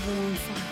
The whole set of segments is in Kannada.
everyone ಸ್ವಾಮಿ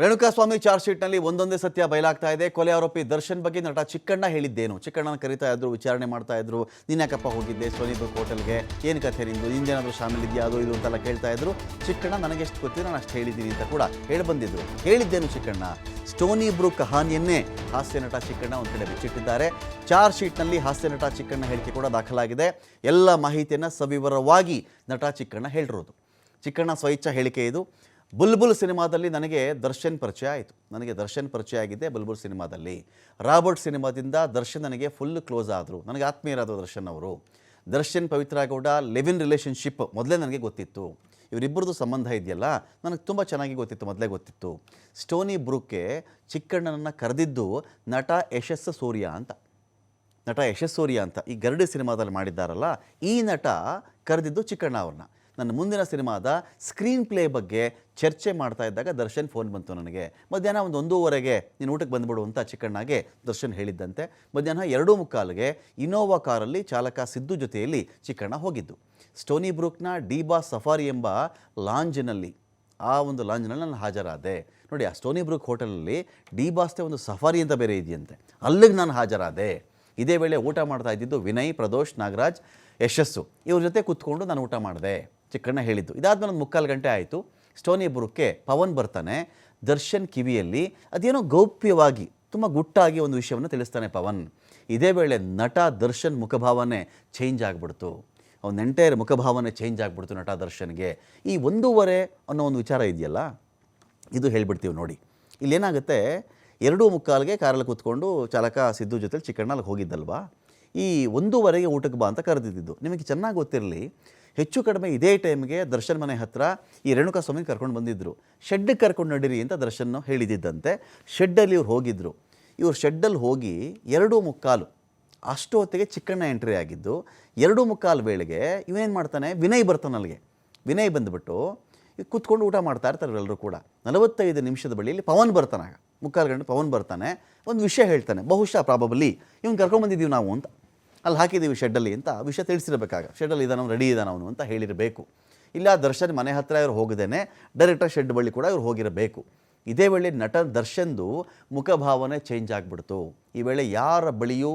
ರೇಣುಕಾಸ್ವಾಮಿ ಚಾರ್ಜ್ ಶೀಟ್ನಲ್ಲಿ ಒಂದೊಂದೇ ಸತ್ಯ ಬಯಲಾಗ್ತಾ ಇದೆ. ಕೊಲೆ ಆರೋಪಿ ದರ್ಶನ್ ಬಗ್ಗೆ ನಟ ಚಿಕ್ಕಣ್ಣ ಹೇಳಿದ್ದೇನು. ಚಿಕ್ಕಣ್ಣನ ಕರೀತಾ ಇದ್ರು, ವಿಚಾರಣೆ ಮಾಡ್ತಾ ಇದ್ರು. ನೀನ್ಯಾಕಪ್ಪ ಹೋಗಿದ್ದೆ? ಸೋನಿ ಬ್ರೂಕ್ ಹೋಟೆಲ್ಗೆ. ಏನು ಕಥೆ ನಿಂದು? ನಿಂದೇನಾದರೂ ಶಾಮಿಲ್ ಇದೆಯಾ? ಅದು ಇದು ಅಂತೆಲ್ಲ ಕೇಳ್ತಾ ಇದ್ರು. ಚಿಕ್ಕಣ್ಣ ನನಗೆ ಎಷ್ಟು ಗೊತ್ತಿದೆ, ನಾನು ಅಷ್ಟು ಹೇಳಿದ್ದೀನಿ ಅಂತ ಕೂಡ ಹೇಳಿ ಬಂದಿದ್ರು. ಹೇಳಿದ್ದೇನು ಚಿಕ್ಕಣ್ಣ? ಸ್ಟೋನಿ ಬ್ರೂಕ್ ಕಹಾನಿಯನ್ನೇ ಹಾಸ್ಯ ನಟ ಚಿಕ್ಕಣ್ಣ ಒಂದು ಕಡೆ ಬಿಚ್ಚಿಟ್ಟಿದ್ದಾರೆ. ಚಾರ್ಜ್ ಶೀಟ್ನಲ್ಲಿ ಹಾಸ್ಯ ನಟ ಚಿಕ್ಕಣ್ಣ ಹೇಳಿಕೆ ಕೂಡ ದಾಖಲಾಗಿದೆ. ಎಲ್ಲ ಮಾಹಿತಿಯನ್ನು ಸವಿವರವಾಗಿ ನಟ ಚಿಕ್ಕಣ್ಣ ಹೇಳಿರೋದು. ಚಿಕ್ಕಣ್ಣ ಸ್ವಇಚ್ಛ ಹೇಳಿಕೆ ಇದು. ಬುಲ್ಬುಲ್ ಸಿನಿಮಾದಲ್ಲಿ ನನಗೆ ದರ್ಶನ್ ಪರಿಚಯ ಆಯಿತು. ನನಗೆ ದರ್ಶನ್ ಪರಿಚಯ ಆಗಿದೆ ಬುಲ್ಬುಲ್ ಸಿನಿಮಾದಲ್ಲಿ. ರಾಬರ್ಟ್ ಸಿನಿಮಾದಿಂದ ದರ್ಶನ್ ನನಗೆ ಫುಲ್ ಕ್ಲೋಸ್ ಆದರು. ನನಗೆ ಆತ್ಮೀಯರಾದರು ದರ್ಶನ್ ಅವರು. ದರ್ಶನ್ ಪವಿತ್ರ ಗೌಡ ಇನ್ ರಿಲೇಷನ್ಶಿಪ್ ಮೊದಲೇ ನನಗೆ ಗೊತ್ತಿತ್ತು. ಇವರಿಬ್ಬರದ್ದು ಸಂಬಂಧ ಇದೆಯಲ್ಲ? ನನಗೆ ತುಂಬ ಚೆನ್ನಾಗಿ ಗೊತ್ತಿತ್ತು, ಮೊದಲೇ ಗೊತ್ತಿತ್ತು. ಸ್ಟೋನಿ ಬ್ರೂಕ್ಗೆ ಚಿಕ್ಕಣ್ಣನನ್ನು ಕರೆದಿದ್ದು ನಟ ಯಶಸ್ಸು ಸೂರ್ಯ ಅಂತ. ನಟ ಯಶಸ್ ಸೂರ್ಯ ಅಂತ. ಈ ಗರಡಿ ಸಿನಿಮಾದಲ್ಲಿ ಮಾಡಿದ್ದಾರಲ್ಲ? ಈ ನಟ ಕರೆದಿದ್ದು ಚಿಕ್ಕಣ್ಣ ಅವ್ರನ್ನ. ನನ್ನ ಮುಂದಿನ ಸಿನಿಮಾದ ಸ್ಕ್ರೀನ್ ಪ್ಲೇ ಬಗ್ಗೆ ಚರ್ಚೆ ಮಾಡ್ತಾ ಇದ್ದಾಗ ದರ್ಶನ್ ಫೋನ್ ಬಂತು ನನಗೆ. ಮಧ್ಯಾಹ್ನ ಒಂದು ಒಂದೂವರೆಗೆ ನೀನು ಊಟಕ್ಕೆ ಬಂದುಬಿಡು ಅಂತ ಚಿಕ್ಕಣ್ಣಗೆ ದರ್ಶನ್ ಹೇಳಿದ್ದಂತೆ. ಮಧ್ಯಾಹ್ನ ಎರಡೂ ಮುಕ್ಕಾಲಿಗೆ ಇನೋವಾ ಕಾರಲ್ಲಿ ಚಾಲಕ ಸಿದ್ದು ಜೊತೆಯಲ್ಲಿ ಚಿಕ್ಕಣ್ಣ ಹೋಗಿದ್ದು. ಸ್ಟೋನಿ ಬ್ರೂಕ್ನ ಡಿಬಾ ಸಫಾರಿ ಎಂಬ ಲಾಂಜ್ನಲ್ಲಿ ಆ ಒಂದು ಲಾಂಜ್ನಲ್ಲಿ ನಾನು ಹಾಜರಾದೆ. ನೋಡಿ, ಆ ಸ್ಟೋನಿ ಬ್ರೂಕ್ ಹೋಟೆಲಲ್ಲಿ ಡಿ ಬಾಸ್ತೆ ಒಂದು ಸಫಾರಿ ಅಂತ ಬೇರೆ ಇದೆಯಂತೆ. ಅಲ್ಲಿಗೆ ನಾನು ಹಾಜರಾದೆ. ಇದೇ ವೇಳೆ ಊಟ ಮಾಡ್ತಾ ಇದ್ದಿದ್ದು ವಿನಯ್, ಪ್ರದೋಷ್, ನಾಗರಾಜ್, ಯಶಸ್ಸು. ಇವ್ರ ಜೊತೆ ಕೂತ್ಕೊಂಡು ನಾನು ಊಟ ಮಾಡಿದೆ. ಚಿಕ್ಕಣ್ಣ ಹೇಳಿದ್ದು. ಇದಾದ್ಮೇಲೆ ಒಂದು ಮುಕ್ಕಾಲು ಗಂಟೆ ಆಯಿತು. ಸ್ಟೋನಿ ಬುರುಕ್ಕೆ ಪವನ್ ಬರ್ತಾನೆ. ದರ್ಶನ್ ಕಿವಿಯಲ್ಲಿ ಅದೇನೋ ಗೌಪ್ಯವಾಗಿ, ತುಂಬ ಗುಟ್ಟಾಗಿ ಒಂದು ವಿಷಯವನ್ನು ತಿಳಿಸ್ತಾನೆ ಪವನ್. ಇದೇ ವೇಳೆ ನಟ ದರ್ಶನ್ ಮುಖಭಾವನೆ ಚೇಂಜ್ ಆಗಿಬಿಡ್ತು. ಅವನ ಎಂಟೈರ್ ಮುಖಭಾವನೆ ಚೇಂಜ್ ಆಗಿಬಿಡ್ತು ನಟ ದರ್ಶನ್ಗೆ. ಈ ಒಂದೂವರೆ ಅನ್ನೋ ಒಂದು ವಿಚಾರ ಇದೆಯಲ್ಲ? ಇದು ಹೇಳ್ಬಿಡ್ತೀವಿ ನೋಡಿ. ಇಲ್ಲೇನಾಗುತ್ತೆ, ಎರಡೂ ಮುಕ್ಕಾಲಿಗೆ ಕಾರಲ್ಲಿ ಕೂತ್ಕೊಂಡು ಚಾಲಕ ಸಿದ್ದು ಜೊತೆಲಿ ಚಿಕ್ಕಣ್ಣಲ್ಲಿ ಹೋಗಿದ್ದಲ್ವಾ? ಈ ಒಂದೂವರೆಗೆ ಊಟಕ್ಕೆ ಬಾ ಅಂತ ಕರೆದಿದ್ದು. ನಿಮಗೆ ಚೆನ್ನಾಗಿ ಗೊತ್ತಿರಲಿ ಹೆಚ್ಚು ಕಡಿಮೆ ಇದೇ ಟೈಮ್ಗೆ ದರ್ಶನ್ ಮನೆ ಹತ್ರ ಈ ರೇಣುಕಾ ಸ್ವಾಮಿ ಕರ್ಕೊಂಡು ಬಂದಿದ್ದರು ಶೆಡ್ಗೆ ಕರ್ಕೊಂಡು ನಡೀರಿ ಅಂತ ದರ್ಶನ್ ಹೇಳಿದ್ದಂತೆ ಶೆಡ್ಡಲ್ಲಿ ಇವ್ರು ಹೋಗಿದ್ದರು ಇವ್ರು ಶೆಡ್ಡಲ್ಲಿ ಹೋಗಿ ಎರಡೂ ಮುಕ್ಕಾಲು, ಅಷ್ಟು ಹೊತ್ತಿಗೆ ಚಿಕ್ಕಣ್ಣ ಎಂಟ್ರಿ ಆಗಿದ್ದು, ಎರಡು ಮುಕ್ಕಾಲು ವೇಳೆಗೆ ಇವನೇನು ಮಾಡ್ತಾನೆ, ವಿನಯ್ ಬರ್ತಾನೆ ಅಲ್ಲಿಗೆ. ವಿನಯ್ ಬಂದುಬಿಟ್ಟು ಕೂತ್ಕೊಂಡು ಊಟ ಮಾಡ್ತಾ ಇರ್ತಾರೆ ಎಲ್ಲರೂ ಕೂಡ. ನಲವತ್ತೈದು ನಿಮಿಷದ ಬಳಿಯಲ್ಲಿ ಪವನ್ ಬರ್ತಾನೆ ಮುಕ್ಕಾಲು ಗಂಟೆ ಪವನ್ ಬರ್ತಾನೆ, ಒಂದು ವಿಷಯ ಹೇಳ್ತಾನೆ. ಬಹುಶಃ ಪ್ರಾಬಬಲಿ ಇವ್ನು ಕರ್ಕೊಂಬಂದಿದ್ದೀವಿ ನಾವು ಅಂತ ಅಲ್ಲಿ ಹಾಕಿದ್ದೀವಿ ಶೆಡ್ಡಲ್ಲಿ ಅಂತ ವಿಷಯ ತಿಳಿಸಿರ್ಬೇಕಾಗ. ಶೆಡ್ಡಲ್ಲಿ ಇದ್ದಾನೆ ರೆಡಿ ಇದ್ದಾನೆ ಅವನು ಅಂತ ಹೇಳಿರಬೇಕು. ಇಲ್ಲ ದರ್ಶನ್ ಮನೆ ಹತ್ತಿರ ಇವರು ಹೋಗದೇನೆ ಡೈರೆಕ್ಟಾಗಿ ಶೆಡ್ ಬಳಿ ಕೂಡ ಇವ್ರು ಹೋಗಿರಬೇಕು. ಇದೇ ವೇಳೆ ನಟ ದರ್ಶನ್ದು ಮುಖಭಾವನೆ ಚೇಂಜ್ ಆಗಿಬಿಡ್ತು. ಈ ವೇಳೆ ಯಾರ ಬಳಿಯೂ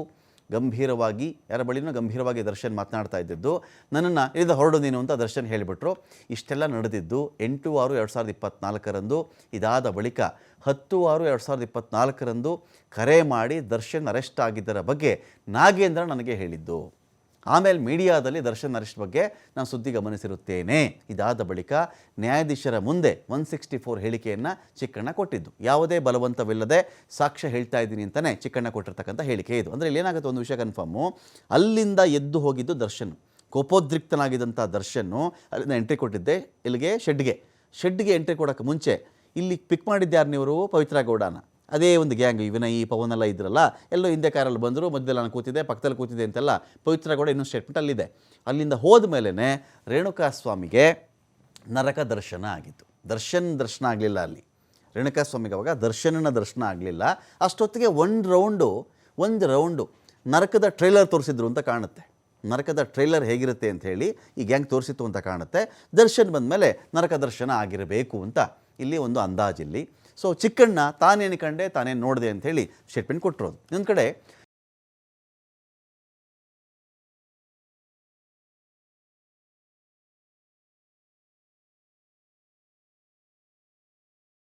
ಗಂಭೀರವಾಗಿ, ಯಾರ ಬಳಿನೂ ಗಂಭೀರವಾಗಿ ದರ್ಶನ್ ಮಾತನಾಡ್ತಾ ಇದ್ದಿದ್ದು, ನನ್ನನ್ನು ಇಳಿದ ಹೊರಡು ನೀನು ಅಂತ ದರ್ಶನ್ ಹೇಳಿಬಿಟ್ರು. ಇಷ್ಟೆಲ್ಲ ನಡೆದಿದ್ದು ಎಂಟು ಆರು ಎರಡು ಸಾವಿರದ ಇಪ್ಪತ್ತ್ನಾಲ್ಕರಂದು ಇದಾದ ಬಳಿಕ ಹತ್ತು ಆರು ಎರಡು ಸಾವಿರದ ಇಪ್ಪತ್ತ್ನಾಲ್ಕರಂದು ಕರೆ ಮಾಡಿ ದರ್ಶನ್ ಅರೆಸ್ಟ್ ಆಗಿದ್ದರ ಬಗ್ಗೆ ನಾಗೇಂದ್ರ ನನಗೆ ಹೇಳಿದ್ದು. ಆಮೇಲೆ ಮೀಡಿಯಾದಲ್ಲಿ ದರ್ಶನ್ ಅರೆಸ್ಟ್ ಬಗ್ಗೆ ನಾನು ಸುದ್ದಿ ಗಮನಿಸಿರುತ್ತೇನೆ. ಇದಾದ ಬಳಿಕ ನ್ಯಾಯಾಧೀಶರ ಮುಂದೆ ಒನ್ ಸಿಕ್ಸ್ಟಿ ಫೋರ್ ಹೇಳಿಕೆಯನ್ನು ಚಿಕ್ಕಣ್ಣ ಕೊಟ್ಟಿದ್ದು. ಯಾವುದೇ ಬಲವಂತವಿಲ್ಲದೆ ಸಾಕ್ಷ್ಯ ಹೇಳ್ತಾ ಇದ್ದೀನಿ ಅಂತಲೇ ಚಿಕ್ಕಣ್ಣ ಕೊಟ್ಟಿರ್ತಕ್ಕಂಥ ಹೇಳಿಕೆ ಇದು. ಅಂದರೆ ಇಲ್ಲಿ ಏನಾಗುತ್ತೆ ಒಂದು ವಿಷಯ ಕನ್ಫರ್ಮು ಅಲ್ಲಿಂದ ಎದ್ದು ಹೋಗಿದ್ದು ದರ್ಶನ್. ಕೋಪೋದ್ರಿಕ್ತನಾಗಿದ್ದಂಥ ದರ್ಶನ್ನು ಅಲ್ಲಿಂದ ಎಂಟ್ರಿ ಕೊಟ್ಟಿದ್ದೆ. ಇಲ್ಲಿಗೆ ಶೆಡ್ಗೆ ಶೆಡ್ಗೆ ಎಂಟ್ರಿ ಕೊಡೋಕ್ಕೆ ಮುಂಚೆ. ಇಲ್ಲಿ ಪಿಕ್ ಮಾಡಿದ್ದ್ಯಾರು ನೀವು ಪವಿತ್ರ ಗೌಡನ. ಅದೇ ಒಂದು ಗ್ಯಾಂಗ್ ಈ ವಿನಯ್ ಪವನ್ ಎಲ್ಲ ಇದ್ರಲ್ಲ, ಎಲ್ಲೋ ಹಿಂದೆ ಕಾರಲ್ಲಿ ಬಂದರು ಮಧ್ಯದಲ್ಲಿ ನಾನು ಕೂತಿದ್ದೆ, ಪಕ್ಕದಲ್ಲಿ ಕೂತಿದ್ದೆ ಅಂತೆಲ್ಲ ಪವಿತ್ರ ಕೂಡ ಇನ್ನೊಂದು ಸ್ಟೇಟ್ಮೆಂಟ್ ಅಲ್ಲಿದೆ. ಅಲ್ಲಿಂದ ಹೋದ ಮೇಲೇ ರೇಣುಕಾ ಸ್ವಾಮಿಗೆ ನರಕ ದರ್ಶನ ಆಗಿತ್ತು. ದರ್ಶನ್ ದರ್ಶನ ಆಗಲಿಲ್ಲ ಅಲ್ಲಿ. ರೇಣುಕಾ ಸ್ವಾಮಿಗೆ ಅವಾಗ ದರ್ಶನನ ದರ್ಶನ ಆಗಲಿಲ್ಲ. ಅಷ್ಟೊತ್ತಿಗೆ ಒಂದು ರೌಂಡು ಒಂದು ರೌಂಡು ನರಕದ ಟ್ರೈಲರ್ ತೋರಿಸಿದ್ರು ಅಂತ ಕಾಣುತ್ತೆ. ನರಕದ ಟ್ರೈಲರ್ ಹೇಗಿರುತ್ತೆ ಅಂತ ಹೇಳಿ ಈ ಗ್ಯಾಂಗ್ ತೋರಿಸಿತ್ತು ಅಂತ ಕಾಣುತ್ತೆ. ದರ್ಶನ್ ಬಂದಮೇಲೆ ನರಕ ದರ್ಶನ ಆಗಿರಬೇಕು ಅಂತ ಇಲ್ಲಿ ಒಂದು ಅಂದಾಜಿಲ್ಲಿ ಸೊ ಚಿಕ್ಕಣ್ಣ ತಾನೇನು ಕಂಡೆ ತಾನೇನು ನೋಡಿದೆ ಅಂಥೇಳಿ ಸ್ಟೇಟ್ಮೆಂಟ್ ಕೊಟ್ಟಿರೋದು ಇನ್ನೊಂದು ಕಡೆ